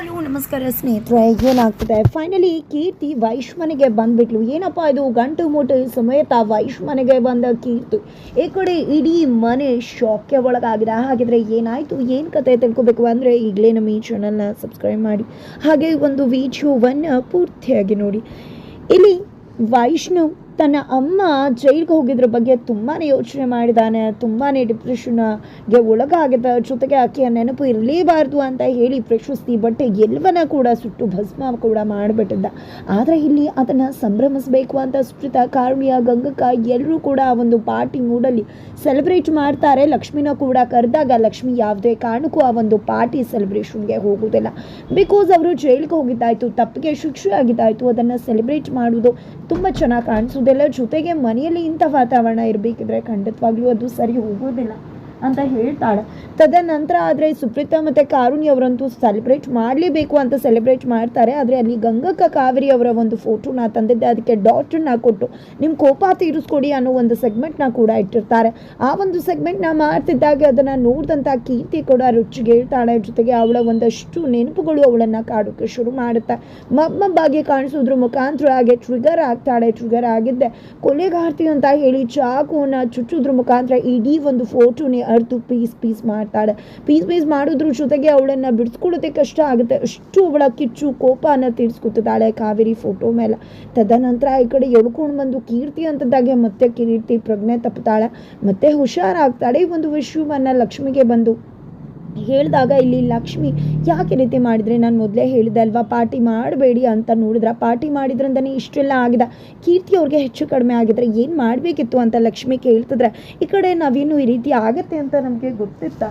Hello, ನಮಸ್ಕಾರ ಸ್ನೇಹಿತರೆ, ಏನಾಗ್ತಿದೆ? ಫೈನಲಿ ಕೀರ್ತಿ ವೈಶ್ ಬಂದ್ಬಿಟ್ಲು. ಏನಪ್ಪ ಇದು? ಗಂಟು ಮುಟ್ಟು ಸಮೇತ ವೈಶ್ ಮನೆಗೆ ಬಂದ ಕೀರ್ತಿ. ಈ ಕಡೆ ಇಡೀ ಮನೆ ಶಾಕ್ಗೆ ಒಳಗಾಗಿದೆ. ಹಾಗಿದ್ರೆ ಏನಾಯಿತು? ಏನು ಕತೆ ತಿಳ್ಕೊಬೇಕು ಅಂದರೆ ಈಗಲೇ ನಮ್ಮ ಈ ಚಾನಲ್ನ ಸಬ್ಸ್ಕ್ರೈಬ್ ಮಾಡಿ. ಹಾಗೆ ಒಂದು ವಿಡಿಯೋವನ್ನು ಪೂರ್ತಿಯಾಗಿ ನೋಡಿ. ಇಲ್ಲಿ ವೈಷ್ಣವ್ ತನ್ನ ಅಮ್ಮ ಜೈಲ್ಗೆ ಹೋಗಿದ್ರ ಬಗ್ಗೆ ತುಂಬಾ ಯೋಚನೆ ಮಾಡಿದ್ದಾನೆ ತುಂಬಾ ಡಿಪ್ರೆಷನ್ಗೆ ಒಳಗಾಗಿದ್ದ ಜೊತೆಗೆ ಆಕೆಯ ನೆನಪು ಇರಲೇಬಾರ್ದು ಅಂತ ಹೇಳಿ ಪ್ರಶಸ್ತಿ ಬಟ್ಟೆ ಎಲ್ಲವನ್ನ ಕೂಡ ಸುಟ್ಟು ಭಸ್ಮ ಕೂಡ ಮಾಡಿಬಿಟ್ಟಿದ್ದ. ಆದರೆ ಇಲ್ಲಿ ಅದನ್ನು ಸಂಭ್ರಮಿಸಬೇಕು ಅಂತ ಸುಪ್ರೀತ, ಕಾರುಣ್ಯ, ಗಂಗಕ್ಕ ಎಲ್ಲರೂ ಕೂಡ ಆ ಒಂದು ಪಾರ್ಟಿ ಮೂಡಲ್ಲಿ ಸೆಲೆಬ್ರೇಟ್ ಮಾಡ್ತಾರೆ. ಲಕ್ಷ್ಮಿನ ಕೂಡ ಕರೆದಾಗ ಲಕ್ಷ್ಮಿ ಯಾವುದೇ ಕಾರಣಕ್ಕೂ ಆ ಒಂದು ಪಾರ್ಟಿ ಸೆಲೆಬ್ರೇಷನ್ಗೆ ಹೋಗುವುದಿಲ್ಲ ಬಿಕಾಸ್ ಅವರು ಜೈಲ್ಗೆ ಹೋಗಿದ್ದಾಯಿತು, ತಪ್ಪಿಗೆ ಶಿಕ್ಷೆ ಆಗಿದ್ದಾಯಿತು, ಅದನ್ನು ಸೆಲೆಬ್ರೇಟ್ ಮಾಡುವುದು ತುಂಬ ಚೆನ್ನಾಗಿ ಕಾಣಿಸೋದಿಲ್ಲ ಜೊತೆಗೆ ಮನೆಯಲ್ಲಿ ಇಂಥ ವಾತಾವರಣ ಇರಬೇಕಿದ್ರೆ ಖಂಡಿತವಾಗ್ಲೂ ಅದು ಸರಿ ಹೋಗೋದಿಲ್ಲ. ಅಂತ ಹೇಳ್ತಾಳೆ. ತದನಂತರ ಆದರೆ ಸುಪ್ರೀತಾ ಮತ್ತು ಕಾರುಣಿ ಅವರಂತೂ ಸೆಲೆಬ್ರೇಟ್ ಮಾಡಲೇಬೇಕು ಅಂತ ಸೆಲೆಬ್ರೇಟ್ ಮಾಡ್ತಾರೆ. ಆದರೆ ಅಲ್ಲಿ ಗಂಗಕ್ಕ ಕಾವೇರಿ ಅವರ ಒಂದು ಫೋಟೋನ ತಂದಿದ್ದೆ. ಅದಕ್ಕೆ ಡಾಟನ್ನ ಕೊಟ್ಟು ನಿಮ್ಮ ಕೋಪ ತೀರಿಸ್ಕೊಡಿ ಅನ್ನೋ ಒಂದು ಸೆಗ್ಮೆಂಟ್ನ ಕೂಡ ಇಟ್ಟಿರ್ತಾರೆ. ಆ ಒಂದು ಸೆಗ್ಮೆಂಟ್ನ ಮಾಡ್ತಿದ್ದಾಗ ಅದನ್ನು ನೋಡಿದಂಥ ಕೀರ್ತಿ ಕೂಡ ರುಚಿಗೆ ಹೇಳ್ತಾಳೆ. ಜೊತೆಗೆ ಅವಳ ಒಂದಷ್ಟು ನೆನಪುಗಳು ಅವಳನ್ನು ಕಾಡೋಕ್ಕೆ ಶುರು ಮಾಡುತ್ತೆ. ಮಬ್ಬಬ್ಬಾಗಿ ಕಾಣಿಸೋದ್ರ ಮುಖಾಂತರ ಹಾಗೆ ಟ್ರಿಗರ್ ಆಗ್ತಾಳೆ. ಟ್ರಿಗರ್ ಆಗಿದ್ದೆ. ಕೊಲೆಗಾರ್ತಿ ಅಂತ ಹೇಳಿ ಚಾಕುವನ್ನ ಚುಚ್ಚೋದ್ರ ಮುಖಾಂತರ ಇಡೀ ಒಂದು ಫೋಟೋನೇ ಅರ್ದು ಪೀಸ್ ಪೀಸ್ ಮಾಡ್ತಾಳೆ. ಪೀಸ್ ಪೀಸ್ ಮಾಡೋದ್ರ ಜೊತೆಗೆ ಅವಳನ್ನು ಬಿಡಿಸ್ಕೊಳ್ಳೋದೇ ಕಷ್ಟ ಆಗುತ್ತೆ. ಅಷ್ಟು ಅವಳ ಕಿಚ್ಚು, ಕೋಪನ ತೀರಿಸ್ಕೊತಿದ್ದಾಳೆ ಕಾವೇರಿ ಫೋಟೋ ಮೇಲೆ. ತದನಂತರ ಈ ಕಡೆ ಎಳ್ಕೊಂಡು ಬಂದು ಕೀರ್ತಿ ಅಂತದಾಗೆ ಮತ್ತೆ ಕೀರ್ತಿ ಪ್ರಜ್ಞೆ ತಪ್ಪುತ್ತಾಳೆ ಮತ್ತೆ ಹುಷಾರಾಗ್ತಾಳೆ. ಈ ಒಂದು ವಿಶ್ವವನ್ನು ಲಕ್ಷ್ಮಿಗೆ ಬಂದು ಹೇಳಿದಾಗ ಇಲ್ಲಿ ಲಕ್ಷ್ಮಿ ಯಾಕೆ ರೀತಿ ಮಾಡಿದರೆ? ನಾನು ಮೊದಲೇ ಹೇಳಿದೆ ಅಲ್ವಾ, ಪಾರ್ಟಿ ಮಾಡಬೇಡಿ ಅಂತ ನೋಡಿದ್ರೆ, ಪಾರ್ಟಿ ಮಾಡಿದ್ರಿಂದನೇ ಇಷ್ಟೆಲ್ಲ ಆಗಿದೆ. ಕೀರ್ತಿ ಅವ್ರಿಗೆ ಹೆಚ್ಚು ಕಡಿಮೆ ಆಗಿದ್ರೆ ಏನು ಮಾಡಬೇಕಿತ್ತು ಅಂತ ಲಕ್ಷ್ಮಿ ಕೇಳ್ತಿದ್ರೆ, ಈ ಕಡೆ ನಾವೇನು ಈ ರೀತಿ ಆಗುತ್ತೆ ಅಂತ ನಮಗೆ ಗೊತ್ತಿತ್ತ.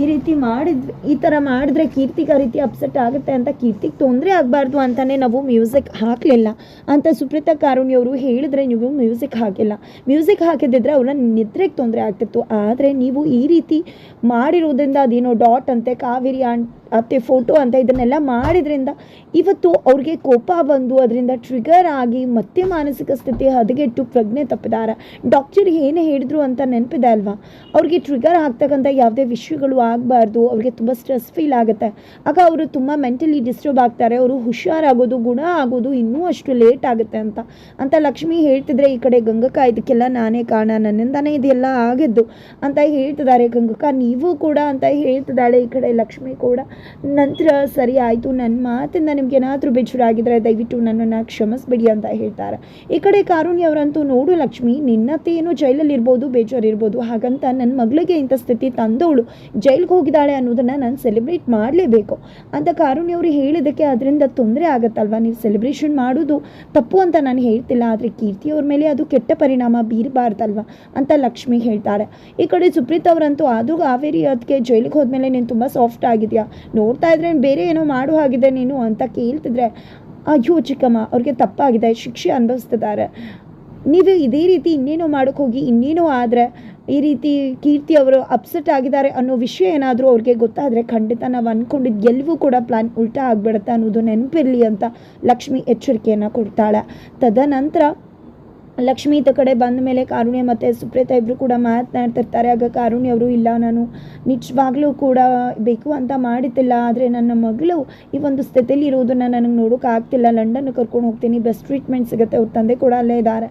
ಈ ರೀತಿ ಮಾಡಿದ್ವಿ, ಈ ಥರ ಮಾಡಿದ್ರೆ ಕೀರ್ತಿಗೆ ಆ ರೀತಿ ಅಪ್ಸೆಟ್ ಆಗುತ್ತೆ ಅಂತ ಕೀರ್ತಿಗೆ ತೊಂದರೆ ಆಗಬಾರ್ದು ಅಂತಲೇ ನಾವು ಮ್ಯೂಸಿಕ್ ಹಾಕಲಿಲ್ಲ ಅಂತ ಸುಪ್ರೀತಾ ಕಾರುಣಿ ಅವರು ಹೇಳಿದ್ರೆ ನೀವು ಮ್ಯೂಸಿಕ್ ಹಾಕಿಲ್ಲ. ಮ್ಯೂಸಿಕ್ ಹಾಕಿದ್ದಿದ್ರೆ ಅವ್ರನ್ನ ನಿದ್ರೆಗೆ ತೊಂದರೆ ಆಗ್ತಿತ್ತು. ಆದರೆ ನೀವು ಈ ರೀತಿ ಮಾಡಿರೋದ್ರಿಂದ ಅದೇನೋ ಡಾಟ್ ಅಂತೆ ಕಾವೇರಿ ಆಂಟ್ ಅತ್ತೆ ಫೋಟೋ ಅಂತ ಇದನ್ನೆಲ್ಲ ಮಾಡಿದ್ರಿಂದ ಇವತ್ತು ಅವ್ರಿಗೆ ಕೋಪ ಬಂದು ಅದರಿಂದ ಟ್ರಿಗರ್ ಆಗಿ ಮತ್ತೆ ಮಾನಸಿಕ ಸ್ಥಿತಿ ಹದಗೆಟ್ಟು ಪ್ರಜ್ಞೆ ತಪ್ಪಿದಾರ. ಡಾಕ್ಟರ್ ಏನು ಹೇಳಿದ್ರು ಅಂತ ನೆನಪಿದೆ ಅಲ್ವಾ? ಅವ್ರಿಗೆ ಟ್ರಿಗರ್ ಆಗ್ತಕ್ಕಂಥ ಯಾವುದೇ ವಿಷಯಗಳು ಆಗಬಾರ್ದು, ಅವ್ರಿಗೆ ತುಂಬ ಸ್ಟ್ರೆಸ್ ಫೀಲ್ ಆಗುತ್ತೆ. ಆಗ ಅವರು ತುಂಬ ಮೆಂಟಲಿ ಡಿಸ್ಟರ್ಬ್ ಆಗ್ತಾರೆ, ಅವರು ಹುಷಾರಾಗೋದು, ಗುಣ ಆಗೋದು ಇನ್ನೂ ಅಷ್ಟು ಲೇಟ್ ಆಗುತ್ತೆ ಅಂತ. ಅಂತ ಲಕ್ಷ್ಮಿ ಹೇಳ್ತಿದ್ರೆ, ಈ ಕಡೆ ಗಂಗಕ್ಕ ಇದಕ್ಕೆಲ್ಲ ನಾನೇ ಕಾರಣ, ನನ್ನಿಂದಾನೇ ಇದೆಲ್ಲ ಆಗಿದ್ದು. ಅಂತ ಹೇಳ್ತಿದ್ದಾರೆ ಗಂಗಕ್ಕ. ನೀವು ಕೂಡ, ಅಂತ ಹೇಳ್ತಿದ್ದಾಳೆ ಈ ಕಡೆ ಲಕ್ಷ್ಮಿ ಕೂಡ. ನಂತರ ಸರಿ ಆಯಿತು ನನ್ನ ಮಾತಿಂದ ನಿಮ್ಗೇನಾದರೂ ಬೇಜಾರು ಆಗಿದ್ರೆ ದಯವಿಟ್ಟು ನನ್ನನ್ನು ಕ್ಷಮಿಸ್ಬಿಡಿ ಅಂತ ಹೇಳ್ತಾರೆ. ಈ ಕಡೆ ಕಾರುಣ್ಯ ಅವರಂತೂ, ನೋಡು ಲಕ್ಷ್ಮಿ, ನಿನ್ನತ್ತೇನು ಜೈಲಲ್ಲಿ ಇರ್ಬೋದು, ಬೇಜಾರು ಇರ್ಬೋದು, ಹಾಗಂತ ನನ್ನ ಮಗಳಿಗೆ ಇಂಥ ಸ್ಥಿತಿ ತಂದವಳು ಜೈಲಿಗೆ ಹೋಗಿದ್ದಾಳೆ ಅನ್ನೋದನ್ನು ನಾನು ಸೆಲೆಬ್ರೇಟ್ ಮಾಡಲೇಬೇಕು. ಅಂತ ಕಾರುಣ್ಯ ಅವರು ಹೇಳಿದ್ದಕ್ಕೆ ಅದರಿಂದ ತೊಂದರೆ ಆಗುತ್ತಲ್ವ? ನೀವು ಸೆಲೆಬ್ರೇಷನ್ ಮಾಡೋದು ತಪ್ಪು ಅಂತ ನಾನು ಹೇಳ್ತಿಲ್ಲ, ಆದರೆ ಕೀರ್ತಿ ಅವ್ರ ಮೇಲೆ ಅದು ಕೆಟ್ಟ ಪರಿಣಾಮ ಬೀರಬಾರ್ದಲ್ವ? ಅಂತ ಲಕ್ಷ್ಮಿ ಹೇಳ್ತಾಳೆ ಈ ಕಡೆ ಸುಪ್ರೀತ್ ಅವರಂತೂ, ಆದರೂ ಕಾವೇರಿ ಅದಕ್ಕೆ ಜೈಲಿಗೆ ಹೋದ್ಮೇಲೆ ನೀನು ತುಂಬ ಸಾಫ್ಟ್ ಆಗಿದೆಯಾ? ನೋಡ್ತಾ ಇದ್ರೆ ಬೇರೆ ಏನೋ ಮಾಡೋ ಹಾಗಿದೆ ನೀನು ಅಂತ ಕೇಳ್ತಿದ್ರೆ, ಅಯ್ಯೋ ಚಿಕ್ಕಮ್ಮ, ಅವ್ರಿಗೆ ತಪ್ಪಾಗಿದೆ, ಶಿಕ್ಷೆ ಅನುಭವಿಸ್ತಿದ್ದಾರೆ. ನೀವು ಇದೇ ರೀತಿ ಇನ್ನೇನೋ ಮಾಡೋಕ್ಕೆ ಹೋಗಿ, ಇನ್ನೇನೋ ಆದರೆ ಈ ರೀತಿ ಕೀರ್ತಿ ಅವರು ಅಪ್ಸೆಟ್ ಆಗಿದ್ದಾರೆ ಅನ್ನೋ ವಿಷಯ ಏನಾದರೂ ಅವ್ರಿಗೆ ಗೊತ್ತಾದರೆ ಖಂಡಿತ ನಾವು ಅಂದ್ಕೊಂಡಿದ್ದು ಎಲ್ಲವೂ ಕೂಡ ಪ್ಲಾನ್ ಉಲ್ಟಾ ಆಗಿಬಿಡುತ್ತೆ ಅನ್ನೋದು ನೆನಪಿರಲಿ ಅಂತ ಲಕ್ಷ್ಮಿ ಎಚ್ಚರಿಕೆಯನ್ನು ಕೊಡ್ತಾಳೆ. ತದನಂತರ ಲಕ್ಷ್ಮಿ ಈತ ಕಡೆ ಬಂದ ಮೇಲೆ ಕಾರುಣ್ಯ ಮತ್ತು ಸುಪ್ರೇತಾ ಇಬ್ಬರು ಕೂಡ ಮಾತನಾಡ್ತಿರ್ತಾರೆ ಆಗ ಕಾರುಣ್ಯ ಅವರು, ಇಲ್ಲ, ನಾನು ನಿಜವಾಗ್ಲೂ ಕೂಡ ಬೇಕು ಅಂತ ಮಾಡಿದ್ದಿಲ್ಲ. ಆದರೆ ನನ್ನ ಮಗಳು ಈ ಒಂದು ಸ್ಥಿತಿಯಲ್ಲಿ ಇರೋದನ್ನು ನನಗೆ ನೋಡೋಕೆ ಆಗ್ತಿಲ್ಲ. ಲಂಡನ್ಗೆ ಕರ್ಕೊಂಡು ಹೋಗ್ತೀನಿ. ಬೆಸ್ಟ್ ಟ್ರೀಟ್ಮೆಂಟ್ ಸಿಗುತ್ತೆ. ಅವ್ರ ತಂದೆ ಕೂಡ ಅಲ್ಲೇ ಇದ್ದಾರೆ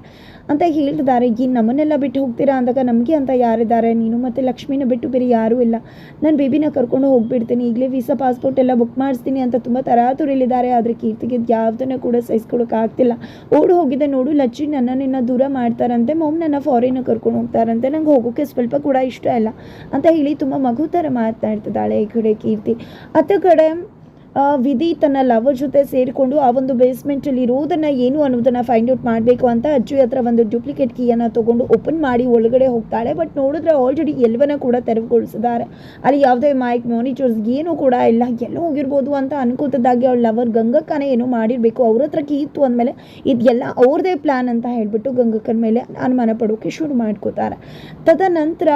ಅಂತ ಹೇಳ್ತಿದ್ದಾರೆ. ಈ ನಮ್ಮನ್ನೆಲ್ಲ ಬಿಟ್ಟು ಹೋಗ್ತೀರಾ ಅಂದಾಗ ನಮಗೆ ಅಂತ ಯಾರಿದ್ದಾರೆ? ನೀನು ಮತ್ತು ಲಕ್ಷ್ಮಿನ ಬಿಟ್ಟು ಬೇರೆ ಯಾರೂ ಇಲ್ಲ. ನಾನು ಬೇಬಿನ ಕರ್ಕೊಂಡು ಹೋಗ್ಬಿಡ್ತೀನಿ. ಈಗಲೇ ವೀಸಾ ಪಾಸ್ಪೋರ್ಟ್ ಎಲ್ಲ ಬುಕ್ ಮಾಡಿಸ್ತೀನಿ ಅಂತ ತುಂಬ ತರಾತುರಿಲಿದ್ದಾರೆ ಆದರೆ ಕೀರ್ತಿಗೆ ಯಾವುದನ್ನು ಕೂಡ ಸಹಿಸ್ಕೊಳಕ್ಕಾಗ್ತಿಲ್ಲ ಓಡಿ ಹೋಗಿದೆ ನೋಡು ಲಚ್ಚಿ. ನನ್ನ ನಿನ್ನ ದೂರ ಮಾಡ್ತಾರಂತೆ ಮೊಮ್ಮ ನನ್ನ ಫಾರಿನ್ ಕರ್ಕೊಂಡು ಹೋಗ್ತಾರಂತೆ. ನಂಗೆ ಹೋಗೋಕ್ಕೆ ಸ್ವಲ್ಪ ಕೂಡ ಇಷ್ಟ ಇಲ್ಲ. ಅಂತ ಹೇಳಿ ತುಂಬ ಮಗು ಥರ ಮಾತಾಡ್ತಿದ್ದಾಳೆ ಈ ಕಡೆ ಕೀರ್ತಿ. ಅತ್ತ ಕಡೆ ವಿಧಿ ತನ್ನ ಲವರ್ ಜೊತೆ ಸೇರಿಕೊಂಡು ಆ ಒಂದು ಬೇಸ್ಮೆಂಟಲ್ಲಿ ಇರೋದನ್ನ ಏನು ಅನ್ನೋದನ್ನು ಫೈಂಡ್ ಔಟ್ ಮಾಡಬೇಕು ಅಂತ ಅಜ್ಜಿ ಹತ್ರ ಒಂದು ಡ್ಯೂಪ್ಲಿಕೇಟ್ ಕೀಯನ್ನು ತೊಗೊಂಡು ಓಪನ್ ಮಾಡಿ ಒಳಗಡೆ ಹೋಗ್ತಾಳೆ. ಬಟ್ ನೋಡಿದ್ರೆ ಆಲ್ರೆಡಿ ಎಲ್ವನ ಕೂಡ ತೆರವುಗೊಳಿಸಿದ್ದಾರೆ. ಅಲ್ಲಿ ಯಾವುದೇ ಮೈಕ್ ಮಾನಿಟರ್ಸ್ ಏನೂ ಕೂಡ ಇಲ್ಲ. ಎಲ್ಲೋ ಹೋಗಿರ್ಬೋದು ಅಂತ ಅನ್ಕೋತಿದ್ದಾಗೆ ಅವಳ ಲವರ್ ಗಂಗಕ್ಕನೇ ಏನೋ ಮಾಡಿರಬೇಕು. ಅವ್ರ ಹತ್ರ ಕೀ ಇತ್ತು ಅಂದಮೇಲೆ ಇದೆಲ್ಲ ಅವ್ರದೇ ಪ್ಲ್ಯಾನ್ ಅಂತ ಹೇಳಿಬಿಟ್ಟು ಗಂಗಕ್ಕನ ಮೇಲೆ ಅನುಮಾನ ಪಡೋಕೆ ಶುರು ಮಾಡ್ಕೋತಾರೆ. ತದನಂತರ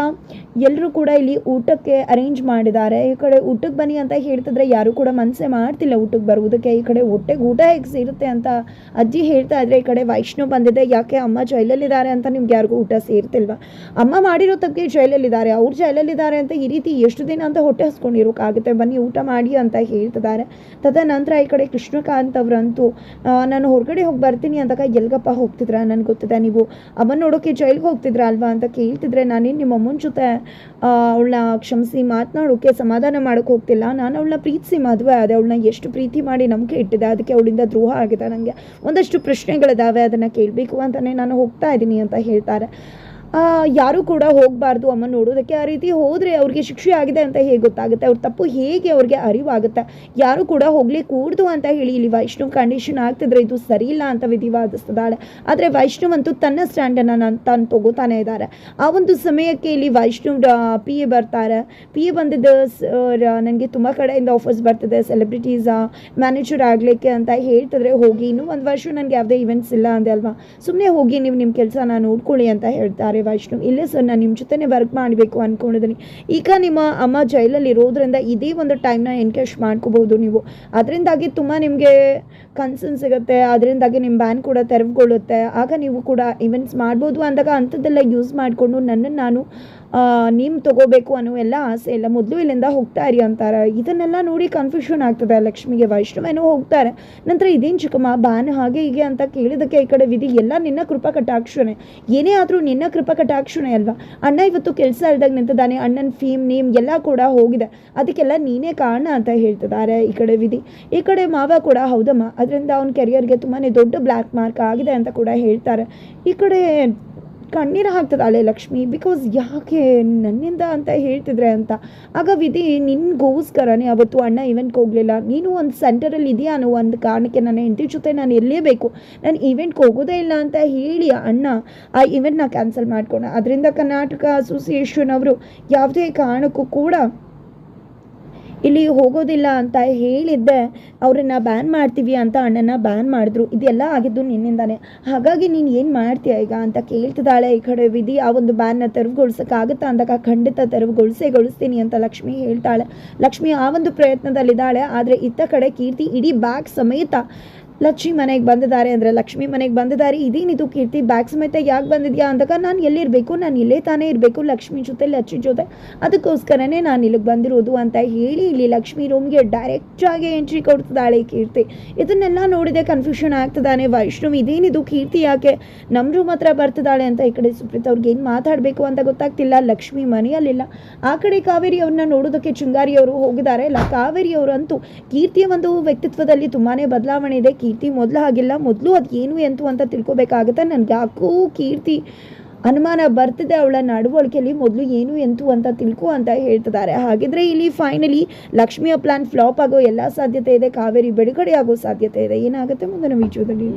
ಎಲ್ಲರೂ ಕೂಡ ಇಲ್ಲಿ ಊಟಕ್ಕೆ ಅರೇಂಜ್ ಮಾಡಿದ್ದಾರೆ. ಈ ಕಡೆ ಊಟಕ್ಕೆ ಬನ್ನಿ ಅಂತ ಹೇಳ್ತಿದ್ರೆ ಯಾರು ಕೂಡ ಮನಸ್ಸು ಮಾಡ್ತಿಲ್ಲ ಊಟಕ್ಕೆ ಬರುವುದಕ್ಕೆ. ಈ ಕಡೆ ಹೊಟ್ಟೆಗೆ ಊಟ ಹೇಗೆ ಸೇರುತ್ತೆ ಅಂತ ಅಜ್ಜಿ ಹೇಳ್ತಾ ಇದ್ರೆ ಈ ಕಡೆ ವೈಷ್ಣು ಬಂದಿದೆ, ಯಾಕೆ ಅಮ್ಮ ಜೈಲಲ್ಲಿದ್ದಾರೆ ಅಂತ ನಿಮ್ಗೆ ಯಾರಿಗೂ ಊಟ ಸೇರ್ತಿಲ್ವಾ? ಅಮ್ಮ ಮಾಡಿರೋ ತಪ್ಪಿಗೆ ಜೈಲಲ್ಲಿದ್ದಾರೆ, ಅವ್ರು ಜೈಲಲ್ಲಿದ್ದಾರೆ ಅಂತ ಈ ರೀತಿ ಎಷ್ಟು ದಿನ ಅಂತ ಹೊಟ್ಟೆ ಹಸ್ಕೊಂಡಿರೋಕ್ಕಾಗುತ್ತೆ ಬನ್ನಿ ಊಟ ಮಾಡಿ ಅಂತ ಹೇಳ್ತಿದ್ದಾರೆ. ತದನಂತರ ಈ ಕಡೆ ಕೃಷ್ಣಕಾಂತ್ ಅವರಂತೂ ನಾನು ಹೊರಗಡೆ ಹೋಗಿ ಬರ್ತೀನಿ ಕೈ ಎಲ್ಗಪ್ಪ ಹೋಗ್ತಿದ್ರ? ನನಗೆ ಗೊತ್ತಿದೆ ನೀವು. ಅಮ್ಮ ನೋಡೋಕೆ ಜೈಲ್ಗೆ ಹೋಗ್ತಿದ್ರ ಅಲ್ವಾ? ಅಂತ ಕೇಳ್ತಿದ್ರೆ, ನಾನೇನು ನಿಮ್ಮ ಅಮ್ಮನ ಜೊತೆ ಅವಳನ್ನ ಕ್ಷಮಿಸಿ ಮಾತನಾಡೋಕೆ, ಸಮಾಧಾನ ಮಾಡೋಕೆ ಹೋಗ್ತಿಲ್ಲ. ನಾನು ಅವಳನ್ನ ಪ್ರೀತಿಸಿ ಮದುವೆ ಆದೆ. ಅವಳನ್ನ ಎಷ್ಟು ಪ್ರೀತಿ ಮಾಡಿ ನಂಬಿಕೆ ಇಟ್ಟಿದೆ, ಅದಕ್ಕೆ ಅವಳಿಂದ ದ್ರೋಹ ಆಗಿದೆ. ನನಗೆ ಒಂದಷ್ಟು ಪ್ರಶ್ನೆಗಳಿದ್ದಾವೆ ಅದನ್ನು ಕೇಳಬೇಕು ಅಂತಲೇ ನಾನು ಹೋಗ್ತಾ ಇದ್ದೀನಿ ಅಂತ ಹೇಳ್ತಾರೆ. ಯಾರೂ ಕೂಡ ಹೋಗಬಾರ್ದು ಅಮ್ಮ ನೋಡೋದಕ್ಕೆ. ಆ ರೀತಿ ಹೋದರೆ ಅವ್ರಿಗೆ ಶಿಕ್ಷೆ ಆಗಿದೆ ಅಂತ ಹೇಗೆ ಗೊತ್ತಾಗುತ್ತೆ? ಅವ್ರ ತಪ್ಪು ಹೇಗೆ ಅವ್ರಿಗೆ ಅರಿವಾಗುತ್ತೆ? ಯಾರು ಕೂಡ ಹೋಗಲಿ ಕೂಡ್ದು ಅಂತ ಹೇಳಿ ಇಲ್ಲಿ ವೈಷ್ಣವ್ ಕಂಡೀಷನ್ ಆಗ್ತಿದ್ರೆ ಇದು ಸರಿ ಇಲ್ಲ ಅಂತ ವಿಧಿವಾದಿಸ್ತಿದ್ದಾಳೆ ಆದರೆ ವೈಷ್ಣವ್ ಅಂತೂ ತನ್ನ ಸ್ಟ್ಯಾಂಡನ್ನು ನಾನು, ತಾನು ತಗೋತಾನೆ ಇದ್ದಾರೆ. ಆ ಒಂದು ಸಮಯಕ್ಕೆ ಇಲ್ಲಿ ವೈಷ್ಣವ್ ಪಿ ಎ ಬರ್ತಾರೆ. ಪಿ ಎ ಬಂದಿದ್ದ ನನಗೆ ತುಂಬ ಕಡೆಯಿಂದ ಆಫರ್ಸ್ ಬರ್ತಿದೆ. ಸೆಲೆಬ್ರಿಟೀಸಾ ಮ್ಯಾನೇಜರ್ ಆಗಲಿಕ್ಕೆ ಅಂತ ಹೇಳ್ತಿದ್ರೆ ಹೋಗಿ. ಇನ್ನೂ ಒಂದು ವರ್ಷ ನನಗೆ ಯಾವುದೇ ಇವೆಂಟ್ಸ್ ಇಲ್ಲ ಅಂದೆ ಅಲ್ವಾ? ಸುಮ್ಮನೆ ಹೋಗಿ ನೀವು ನಿಮ್ಮ ಕೆಲಸನ ನೋಡ್ಕೊಳ್ಳಿ ಅಂತ ಹೇಳ್ತಾರೆ. ವೈಷ್ಣವ್, ಇಲ್ಲೇ ಸರ್ ನಾನು ನಿಮ್ಮ ಜೊತೆನೇ ವರ್ಕ್ ಮಾಡಬೇಕು ಅಂದ್ಕೊಂಡಿದ್ದೀನಿ ಈಗ ನಿಮ್ಮ ಅಮ್ಮ ಜೈಲಲ್ಲಿ ಇರೋದ್ರಿಂದ ಇದೇ ಒಂದು ಟೈಮ್ನ ಎನ್ಕೇಶ್ ಮಾಡ್ಕೋಬೋದು ನೀವು. ಅದರಿಂದಾಗಿ ತುಂಬ ನಿಮಗೆ ಕನ್ಸರ್ನ್ ಸಿಗುತ್ತೆ, ಅದರಿಂದಾಗಿ ನಿಮ್ಮ ಬ್ಯಾನ್ ಕೂಡ ತೆರವುಗೊಳ್ಳುತ್ತೆ ಆಗ ನೀವು ಕೂಡ ಇವೆಂಟ್ಸ್ ಮಾಡ್ಬೋದು ಅಂದಾಗ ಅಂಥದ್ದೆಲ್ಲ ಯೂಸ್ ಮಾಡಿಕೊಂಡು ನನ್ನನ್ನು ನಾನು ನಿಮ್ಮ ತಗೋಬೇಕು ಅನ್ನೋ ಎಲ್ಲ ಆಸೆ ಇಲ್ಲ. ಮೊದಲು ಇಲ್ಲಿಂದ ಹೋಗ್ತಾ ಇರಿ ಅಂತಾರೆ. ಇದನ್ನೆಲ್ಲ ನೋಡಿ ಕನ್ಫ್ಯೂಷನ್ ಆಗ್ತದೆ. ಲಕ್ಷ್ಮಿಗೆ ವೈಷ್ಣವೇನೋ ಹೋಗ್ತಾರೆ. ನಂತರ ಇದೇನು ಚಿಕ್ಕಮ್ಮ ಬ್ಯಾನ್ ಹಾಗೆ ಹೀಗೆ ಅಂತ ಕೇಳಿದಕ್ಕೆ ಈ ಕಡೆ ವಿಧಿ ಎಲ್ಲ ನಿನ್ನ ಕೃಪಾ ಕಟಾಕ್ಷಣೆ. ಏನೇ ಆದರೂ ನಿನ್ನ ಕೃಪಾ ಕಟಾಕ್ಷಣೆ ಅಲ್ವಾ? ಅಣ್ಣ ಇವತ್ತು ಕೆಲಸ ಇಲ್ದಾಗ ನಿಂತಿದ್ದಾನೆ. ಅಣ್ಣನ ಫೀಮ್ ನೇಮ್ ಎಲ್ಲ ಕೂಡ ಹೋಗಿದೆ. ಅದಕ್ಕೆಲ್ಲ ನೀನೇ ಕಾರಣ ಅಂತ ಹೇಳ್ತಿದ್ದಾರೆ ಈ ಕಡೆ ವಿಧಿ. ಈ ಕಡೆ ಮಾವ ಕೂಡ, ಹೌದಮ್ಮ. ಅದರಿಂದ ಅವನ ಕೆರಿಯರ್ಗೆ ತುಂಬಾ ದೊಡ್ಡ ಬ್ಲ್ಯಾಕ್ ಮಾರ್ಕ್ ಆಗಿದೆ ಅಂತ ಕೂಡ ಹೇಳ್ತಾರೆ. ಈ ಕಡೆ ಕಣ್ಣೀರು ಹಾಕ್ತದಾಳೆ ಲಕ್ಷ್ಮಿ ಬಿಕಾಸ್ ಯಾಕೆ ನನ್ನಿಂದ ಅಂತ ಹೇಳ್ತಿದ್ರೆ ಅಂತ. ಆಗ ವಿಧಿ, ನಿನ್ಗೋಸ್ಕರನೇ ಅವತ್ತು ಅಣ್ಣ ಇವೆಂಟ್ಗೆ ಹೋಗಲಿಲ್ಲ. ನೀನು ಒಂದು ಸೆಂಟರಲ್ಲಿ ಇದೆಯಾ ಅನ್ನೋ ಒಂದು ಕಾರಣಕ್ಕೆ ನನ್ನ ಹೆಂಡತಿ ಜೊತೆ ನಾನು ಇರಲೇಬೇಕು. ನಾನು ಇವೆಂಟ್ಗೆ ಹೋಗೋದೇ ಇಲ್ಲ ಅಂತ ಹೇಳಿ ಅಣ್ಣ ಆ ಇವೆಂಟ್ನ ಕ್ಯಾನ್ಸಲ್ ಮಾಡ್ಕೊಂಡ. ಅದರಿಂದ ಕರ್ನಾಟಕ ಅಸೋಸಿಯೇಷನ್ ಅವರು ಯಾವುದೇ ಕಾರಣಕ್ಕೂ ಕೂಡ ಇಲ್ಲಿ ಹೋಗೋದಿಲ್ಲ ಅಂತ ಹೇಳಿದ್ದೆ. ಅವರನ್ನು ಬ್ಯಾನ್ ಮಾಡ್ತೀವಿ ಅಂತ ಅಣ್ಣನ ಬ್ಯಾನ್ ಮಾಡಿದ್ರು. ಇದೆಲ್ಲ ಆಗಿದ್ದು ನಿನ್ನಿಂದಾನೆ. ಹಾಗಾಗಿ ನೀನು ಏನು ಮಾಡ್ತೀಯ ಈಗ ಅಂತ ಕೇಳ್ತಿದ್ದಾಳೆ ಈ ಕಡೆ ವಿಧಿ. ಆ ಒಂದು ಬ್ಯಾನ್ನ ತೆರವುಗೊಳಿಸೋಕ್ಕಾಗುತ್ತಾ ಅಂದಾಗ ಖಂಡಿತ ತೆರವುಗೊಳಿಸೇ ಗೊಳಿಸ್ತೀನಿ ಅಂತ ಲಕ್ಷ್ಮಿ ಹೇಳ್ತಾಳೆ. ಲಕ್ಷ್ಮಿ ಆ ಒಂದು ಪ್ರಯತ್ನದಲ್ಲಿದ್ದಾಳೆ. ಆದರೆ ಇತ್ತ ಕಡೆ ಕೀರ್ತಿ ಇಡೀ ಬ್ಯಾಗ್ ಸಮೇತ ಲಕ್ಷ್ಮಿ ಮನೆಗೆ ಬಂದಿದ್ದಾರೆ ಅಂದರೆ ಲಕ್ಷ್ಮಿ ಮನೆಗೆ ಬಂದಿದ್ದಾರೆ. ಇದೇನಿದು ಕೀರ್ತಿ? ಬ್ಯಾಗ್ ಸಮೇತ ಯಾಕೆ ಬಂದಿದ್ಯಾ ಅಂದಾಗ ನಾನು ಎಲ್ಲಿರಬೇಕು? ನಾನು ಇಲ್ಲೇ ತಾನೇ ಇರಬೇಕು ಲಕ್ಷ್ಮಿ ಜೊತೆ ಲಚ್ಚಿ ಜೊತೆ. ಅದಕ್ಕೋಸ್ಕರನೇ ನಾನು ಇಲ್ಲಿಗೆ ಬಂದಿರೋದು ಅಂತ ಹೇಳಿ ಇಲ್ಲಿ ಲಕ್ಷ್ಮಿ ರೂಮ್ಗೆ ಡೈರೆಕ್ಟಾಗಿ ಎಂಟ್ರಿ ಕೊಡ್ತಿದ್ದಾಳೆ ಕೀರ್ತಿ. ಇದನ್ನೆಲ್ಲ ನೋಡಿದೆ ಕನ್ಫ್ಯೂಷನ್ ಆಗ್ತದಾನೆ ವೈಷ್ಣವ್. ಇದೇನಿದು ಕೀರ್ತಿ ಯಾಕೆ ನಮ್ಮ ರೂಮ್ ಹತ್ರ ಬರ್ತಿದ್ದಾಳೆ ಅಂತ ಈ ಕಡೆ ಸುಪ್ರೀತ್ ಅವ್ರಿಗೆ ಏನು ಮಾತಾಡಬೇಕು ಅಂತ ಗೊತ್ತಾಗ್ತಿಲ್ಲ. ಲಕ್ಷ್ಮಿ ಮನೆಯಲ್ಲಿಲ್ಲ. ಆ ಕಡೆ ಕಾವೇರಿ ಅವ್ರನ್ನ ನೋಡೋದಕ್ಕೆ ಚುಂಗಾರಿ ಅವರು ಹೋಗಿದ್ದಾರೆ. ಇಲ್ಲ ಕಾವೇರಿ ಅವರಂತೂ ಕೀರ್ತಿಯ ಒಂದು ವ್ಯಕ್ತಿತ್ವದಲ್ಲಿ ತುಂಬಾ ಬದಲಾವಣೆ ಇದೆ. ಕೀರ್ತಿ ಮೊದಲು ಹಾಗಿಲ್ಲ. ಮೊದಲು ಅದು ಏನು ಎಂತು ಅಂತ ತಿಳ್ಕೊಬೇಕಾಗುತ್ತೆ. ನನಗೆ ಯಾಕೋ ಕೀರ್ತಿ ಅನುಮಾನ ಬರ್ತಿದೆ ಅವಳ ನಡವಳಿಕೆಯಲ್ಲಿ ಮೊದಲು ಏನು ಎಂತು ಅಂತ ತಿಳ್ಕೊ ಅಂತ ಹೇಳ್ತಿದ್ದಾರೆ ಹಾಗಿದ್ರೆ ಇಲ್ಲಿ ಫೈನಲಿ ಲಕ್ಷ್ಮಿಯ ಪ್ಲಾನ್ ಫ್ಲಾಪ್ ಆಗೋ ಎಲ್ಲ ಸಾಧ್ಯತೆ ಇದೆ. ಕಾವೇರಿ ಬಿಡುಗಡೆ ಆಗೋ ಸಾಧ್ಯತೆ ಇದೆ. ಏನಾಗುತ್ತೆ ಮುಂದಿನ ವಿಚಾರದಲ್ಲಿ